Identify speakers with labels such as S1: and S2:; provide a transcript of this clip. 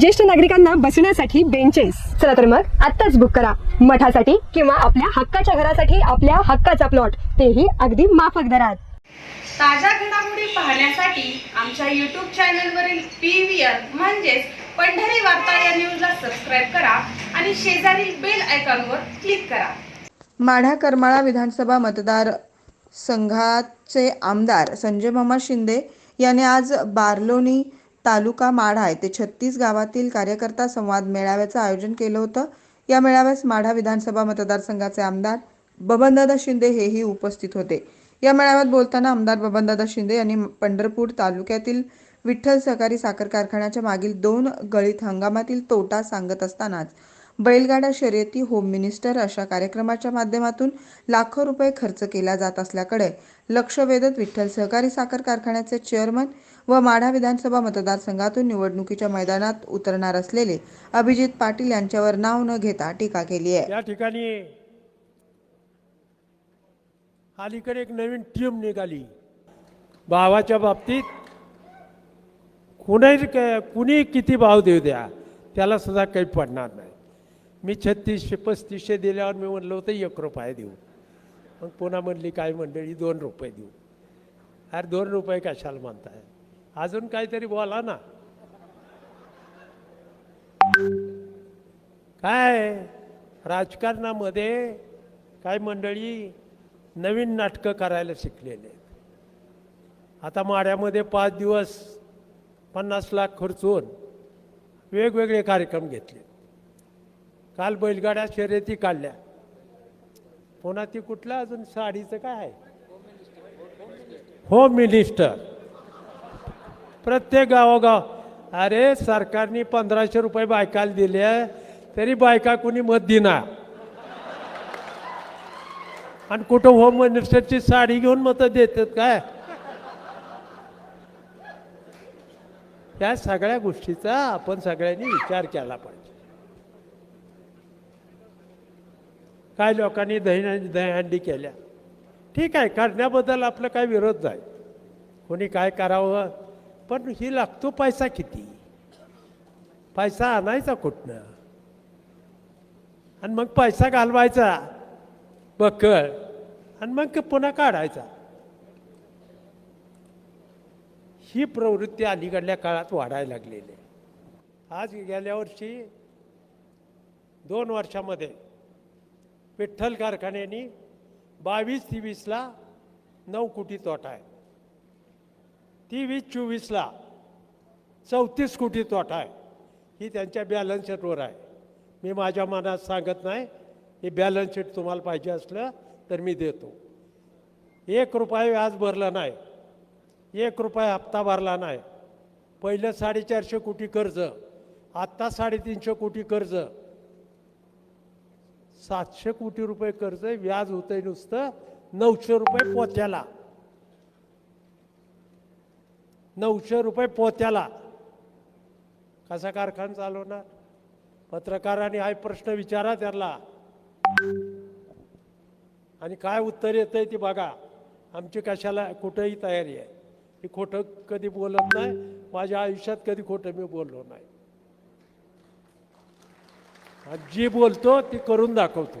S1: ज्येष्ठ नागरिकांना बसण्यासाठी बेंचेस चला तर मग आत्ताच बुक करा. मठासाठी किंवा आपल्या हक्काच्या घरासाठी आपल्या हक्काचा प्लॉट तेही अगदी माफक दरात.
S2: ताज्या घडामोडी पाहण्यासाठी आमच्या यूट्यूब चॅनलवरील पी व्ही आर म्हणजेच पंढरी वार्ता या न्यूजला सबस्क्राईब करा आणि शेजारील बेल आयकॉनवर क्लिक करा.
S3: माढा करमाळा विधानसभा मतदार संघाचे आमदार संजय मामा शिंदे यांनी आज बार्लोनी तालुका माढा येथे छत्तीस गावातील कार्यकर्ता संवाद मेळाव्याचं आयोजन केलं होतं. या मेळाव्यास माढा विधानसभा मतदारसंघाचे आमदार बबनदादा शिंदे हेही उपस्थित होते. या मेळाव्यात बोलताना आमदार बबनदादा शिंदे यांनी पंढरपूर तालुक्यातील विठ्ठल सहकारी साखर कारखान्याच्या मागील दोन गळीत हंगामातील तोटा सांगत असतानाच बैलगाडा शर्यती होम मिनिस्टर अशा कार्यक्रमाच्या माध्यमातून लाखो रुपये खर्च केला जात असल्याकडे लक्ष वेधत विठ्ठल सहकारी साखर कारखान्याचे चेअरमन व माढा विधानसभा मतदारसंघातून निवडणुकीच्या मैदानात उतरणार असलेले अभिजित पाटील यांच्यावर नाव न घेता टीका केली आहे.
S4: या ठिकाणी अलीकडे एक नवीन टीम निघाली. भावाच्या बाबतीत कुणी कुणी किती भाव देऊ द्या त्याला सुद्धा काही पडणार नाही. मी छत्तीसशे पस्तीसशे दिल्यावर मी म्हणलं होतं एक रुपये देऊ. मग पुन्हा म्हणली काय मंडळी दोन रुपये देऊ. अरे दोन रुपये कशाला म्हणताय? अजून काहीतरी बोला ना. काय? राजकारणामध्ये काय मंडळी नवीन नाटकं करायला शिकलेले आहेत. आता माड्यामध्ये पाच दिवस पन्नास लाख खर्चून वेगवेगळे कार्यक्रम घेतले काल बैलगाड्या शर्यती काढल्या. पुन्हा ती कुठलं अजून साडीचं काय आहे? होम मिनिस्टर प्रत्येक गावोगाव अरे सरकारने पंधराशे रुपये बायकाला दिले तरी बायका कुणी मत दिना आणि कुठं होम मिनिस्टरची साडी घेऊन मतं देतात काय? या सगळ्या गोष्टीचा आपण सगळ्यांनी विचार केला पाहिजे. काय लोकांनी दही दहीहंडी केल्या. ठीक आहे करण्याबद्दल आपलं काय विरोध नाही. कोणी काय करावं? पण ही लागतो पैसा किती? पैसा आणायचा कुठनं? आणि मग पैसा घालवायचा बकळ आणि मग पुन्हा काढायचा. ही प्रवृत्ती अलीकडल्या काळात वाढायला लागलेली आहे. आज गेल्या वर्षी दोन वर्षामध्ये विठ्ठल कारखान्याने बावीस तेवीसला नऊ कोटी तोटा आहे. तेवीस चोवीसला चौतीस कोटी तोटा आहे. ही त्यांच्या बॅलन्स शीटवर आहे. मी माझ्या मनात सांगत नाही हे बॅलन्स शीट तुम्हाला पाहिजे असलं तर मी देतो. एक रुपये व्याज भरलं नाही. एक रुपया हप्ता भरला नाही. पहिलं साडेचारशे कोटी कर्ज आत्ता साडेतीनशे कोटी कर्ज सातशे कोटी रुपये कर्ज व्याज होतंय नुसतं नऊशे रुपये पोत्याला. नऊशे रुपये पोत्याला. कसा कारखाना चालवणार? पत्रकारांनी हा प्रश्न विचारा त्याला. आणि काय उत्तर येतंय ते बघा. आमची कशाला कुठंही तयारी आहे. ही खोटं कधी बोलत नाही. माझ्या आयुष्यात कधी खोटं मी बोललो नाही. जी बोलतो ती करून दाखवतो.